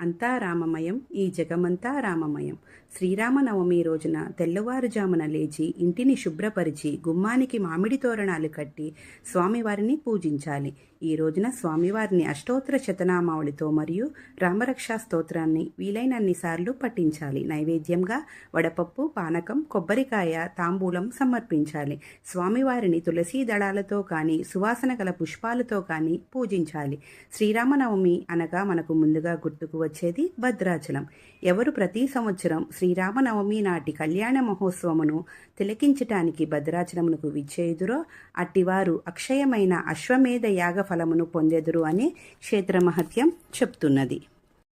అంతా రామమయం ఈ జగమంతా రామమయం. శ్రీరామనవమి రోజున తెల్లవారుజామున లేచి ఇంటిని శుభ్రపరిచి గుమ్మానికి మామిడి తోరణాలు కట్టి స్వామివారిని పూజించాలి. ఈ రోజున స్వామివారిని అష్టోత్తర శతనామావళితో మరియు రామరక్షా స్తోత్రాన్ని వీలైనన్ని సార్లు పఠించాలి. నైవేద్యంగా వడపప్పు పానకం కొబ్బరికాయ తాంబూలం సమర్పించాలి. స్వామివారిని తులసీ దళాలతో కానీ సువాసన గల పుష్పాలతో కానీ పూజించాలి. శ్రీరామనవమి అనగా మనకు ముందుగా గుర్తుకు వచ్చేది భద్రాచలం. ఎవరు ప్రతి సంవత్సరం శ్రీరామనవమి నాటి కళ్యాణ మహోత్సవమును తిలకించటానికి భద్రాచలమునకు విచ్చేయుదురో అట్టివారు అక్షయమైన అశ్వమేధ యాగ ఫలమును పొందెదురు అని క్షేత్రమహత్యం చెప్తున్నది.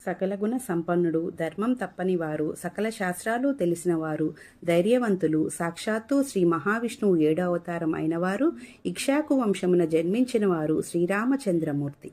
సకల గుణ సంపన్నుడు ధర్మం తప్పని వారు సకల శాస్త్రాలు తెలిసిన వారు ధైర్యవంతులు సాక్షాత్తు శ్రీ మహావిష్ణువు ఏడో అవతారం అయినవారు ఇక్షాకు వంశమున జన్మించిన వారు శ్రీరామచంద్రమూర్తి.